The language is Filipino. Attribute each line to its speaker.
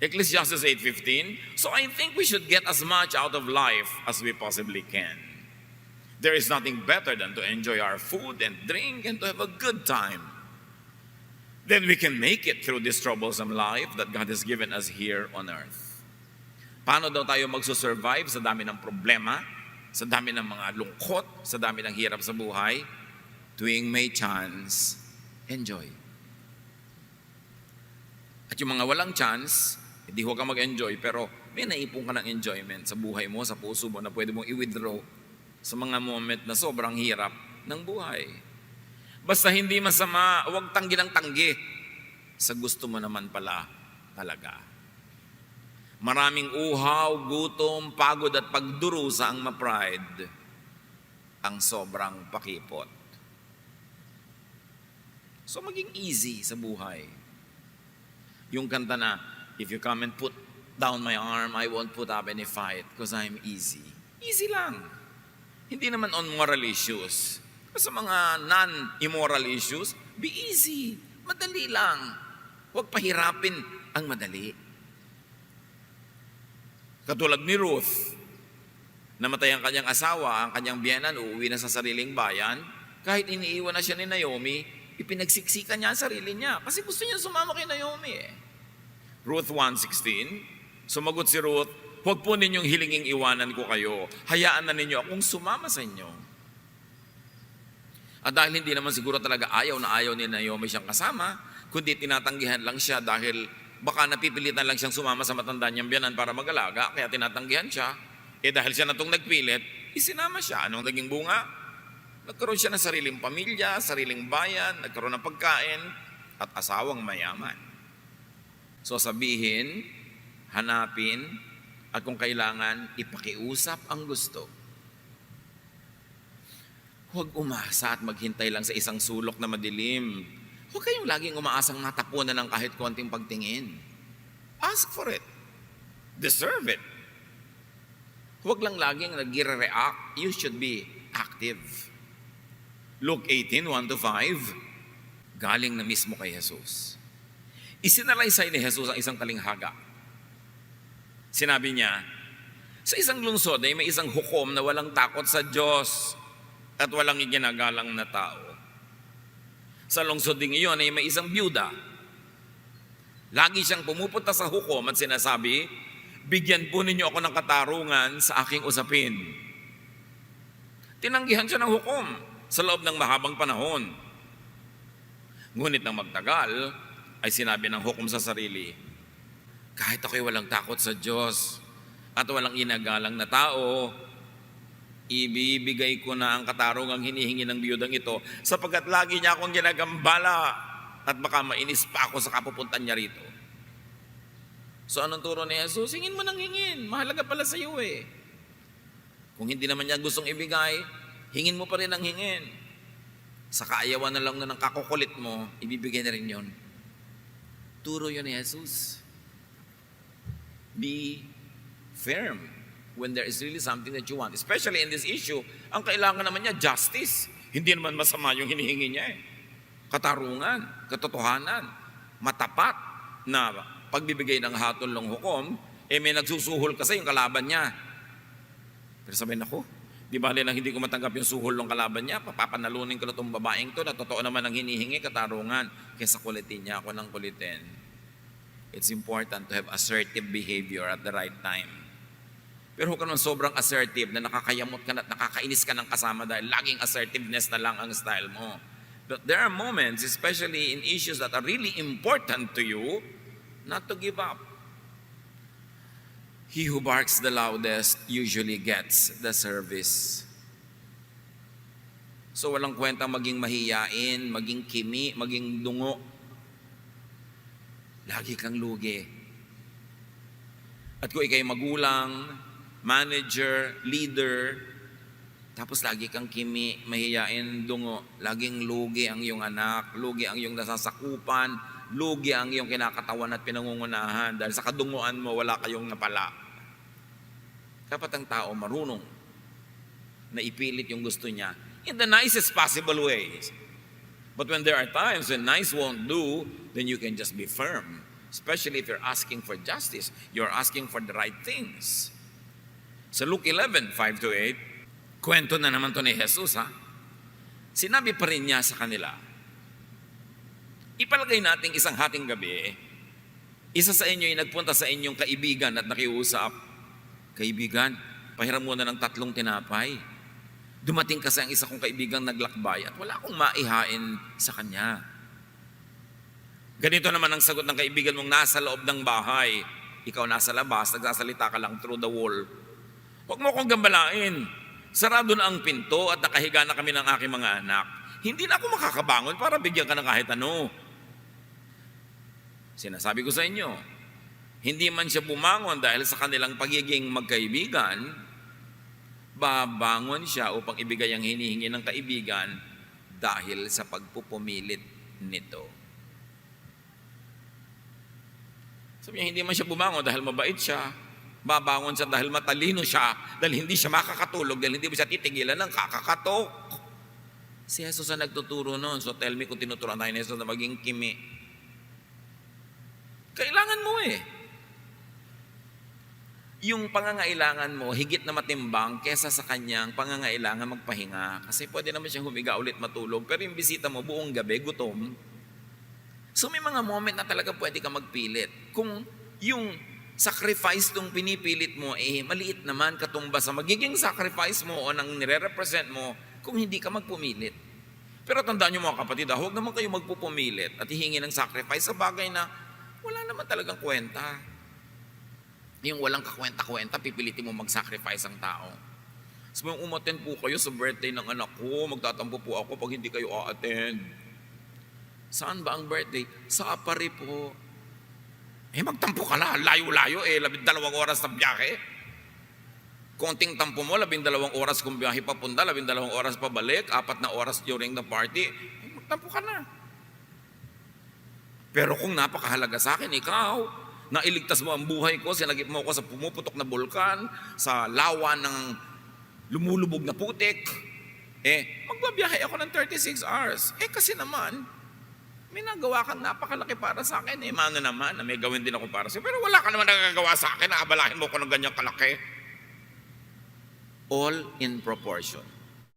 Speaker 1: Ecclesiastes 8:15. So I think we should get as much out of life as we possibly can. There is nothing better than to enjoy our food and drink and to have a good time. Then we can make it through this troublesome life that God has given us here on earth. Paano daw tayo magsusurvive sa dami ng problema, sa dami ng mga lungkot, sa dami ng hirap sa buhay? Tuwing may chance, enjoy. At yung mga walang chance, hindi huwag kang mag-enjoy, pero may naipon ka ng enjoyment sa buhay mo, sa puso mo na pwede mong i-withdraw sa mga moment na sobrang hirap ng buhay. Basta hindi masama, huwag tanggi ng tanggi sa gusto mo naman pala talaga. Maraming uhaw, gutom, pagod at pagdurusa ang ma-pride, ang sobrang pakipot. So maging easy sa buhay. Yung kanta na, if you come and put down my arm, I won't put up any fight because I'm easy. Easy lang. Hindi naman on moral issues. Sa mga non-immoral issues, be easy. Madali lang. Huwag pahirapin ang madali. Katulad ni Ruth, namatay ang kanyang asawa, ang kanyang biyanan, uuwi na sa sariling bayan, kahit iniiwan na siya ni Naomi, ipinagsiksikan niya ang sarili niya kasi gusto niya sumama kay Naomi eh. Ruth 1.16, sumagot si Ruth, huwag po ninyong hilinging iwanan ko kayo, hayaan na ninyo akong sumama sa inyo. At dahil hindi naman siguro talaga ayaw na ayaw ni Naomi siyang kasama, kundi tinatanggihan lang siya dahil baka napipilitan lang siyang sumama sa matanda niyang biyanan para mag-alaga, kaya tinatanggihan siya. Eh dahil siya na itong nagpilit, isinama siya. Anong naging bunga? Nagkaroon siya ng sariling pamilya, sariling bayan, nagkaroon ng pagkain, at asawang mayaman. So sabihin, hanapin, at kung kailangan, ipakiusap ang gusto. Huwag umasa at maghintay lang sa isang sulok na madilim. Huwag kayong laging umaasang matapunan ng kahit konting pagtingin. Ask for it. Deserve it. Huwag lang laging nag-react. You should be active. Luke 18, 1 to 5, galing na mismo kay Jesus. Isinalaysay ni Jesus ang isang talinghaga. Sinabi niya, sa isang lungsod ay may isang hukom na walang takot sa Diyos at walang iginagalang na tao. Sa lungsod ding iyon ay may isang byuda. Lagi siyang pumupunta sa hukom at sinasabi, bigyan po ninyo ako ng katarungan sa aking usapin. Tinanggihan siya ng hukom sa loob ng mahabang panahon. Ngunit nang magtagal, ay sinabi ng hukom sa sarili, kahit ako'y walang takot sa Diyos at walang inagalang na tao, ibibigay ko na ang katarungang hinihingi ng biyudang ito sapagkat lagi niya akong ginagambala at baka mainis pa ako sa kapupuntan niya rito. So anong turo ni Jesus? Hingin mo nang hingin. Mahalaga pala sa iyo eh. Kung hindi naman niya gustong ibigay, hingin mo pa rin ang hingin. Sa kaayawan na lang na ng kakukulit mo, ibibigay na rin yon. Turo yun ni Jesus. Be firm when there is really something that you want. Especially in this issue, ang kailangan naman niya, justice. Hindi naman masama yung hinihingi niya eh. Katarungan, katotohanan, matapat na pagbibigay ng hatol ng hukom, eh may nagsusuhol kasi yung kalaban niya. Pero sabihin ako, di ba lang hindi ko matanggap yung suhol ng kalaban niya, papapanalunin ko na itong babaeng to na totoo naman ang hinihingi, katarungan, kaysa kulitin niya ako ng kulitin. It's important to have assertive behavior at the right time. Pero huwag ka naman sobrang assertive na nakakayamot ka na at nakakainis ka ng kasama dahil laging assertiveness na lang ang style mo. But there are moments, especially in issues that are really important to you, not to give up. He who barks the loudest usually gets the service. So walang kwenta maging mahiyain, maging kimi, maging dungo. Lagi kang lugi. At kung ikay magulang, manager, leader, tapos lagi kang kimi, mahiyain, dungo, laging lugi ang iyong anak, lugi ang iyong nasasakupan, lugi ang iyong kinakatawan at pinangungunahan dahil sa kadunguan mo wala kayong napala. Dapat ang tao marunong na ipilit yung gusto niya in the nicest possible ways. But when there are times when nice won't do, then you can just be firm Especially if you're asking for justice, you're asking for the right things. Sa Luke 11, 5 to 8, kwento na naman to ni Jesus ha. Sinabi pa rin niya sa kanila, ipalagay natin isang hating gabi, isa sa inyo ay nagpunta sa inyong kaibigan at nakiusap, Kaibigan, pahiram muna ng tatlong tinapay. Dumating kasi ang isa kong kaibigang naglakbay at wala akong maihain sa kanya. Ganito naman ang sagot ng kaibigan mong nasa loob ng bahay. Ikaw nasa labas, nagsasalita ka lang through the wall. Huwag mo akong gambalain. Sarado na ang pinto at nakahiga na kami ng aking mga anak. Hindi na ako makakabangon para bigyan ka ng kahit ano. Sinasabi ko sa inyo, hindi man siya bumangon dahil sa kanilang pagiging magkaibigan, babangon siya upang ibigay ang hinihingi ng kaibigan dahil sa pagpupumilit nito. Sabi niya, hindi man siya bumangon dahil mabait siya. Babangon siya dahil matalino siya, dahil hindi siya makakatulog, dahil hindi mo siya titigilan ng kakakatok. Si Jesus ang nagtuturo noon. So tell me kung tinuturuan tayo ni Jesus na maging kimi. Kailangan mo eh. Yung pangangailangan mo, higit na matimbang kesa sa kanyang pangangailangan magpahinga. Kasi pwede naman siyang humiga ulit matulog. Pero yung bisita mo buong gabi, gutom. So may mga moment na talaga pwede ka magpilit. Kung yung sacrifice tong pinipilit mo, eh maliit naman katumba sa magiging sacrifice mo o nang nire-represent mo kung hindi ka magpumilit. Pero tandaan nyo mga kapatid, ah, huwag naman kayo magpupumilit at hihingi ng sacrifice sa bagay na naman talagang kwenta. Yung walang kakwenta-kwenta, pipilitin mo mag-sacrifice ang tao. Sabi mo, umattend po kayo sa birthday ng anak ko, magtatampo po ako pag hindi kayo a-attend. Saan ba ang birthday? Sa Apari po. Eh, magtampo ka na. Layo-layo eh. Labing dalawang oras na biyahe. Konting tampo mo, labing dalawang oras kung biyahe papunta, labing dalawang oras pabalik, apat na oras during the party. Eh, magtampo ka na. Pero kung napakahalaga sa akin, ikaw, na iligtas mo ang buhay ko, sinagip mo ako sa pumuputok na bulkan, sa lawa ng lumulubog na putik, eh, magbabiyahe ako ng 36 hours. Eh, kasi naman, may nagawa kang napakalaki para sa akin. Eh, mano naman, na may gawin din ako para sa'yo. Pero wala ka naman nagagawa sa akin na abalahin mo ko ng ganyang kalaki. All in proportion.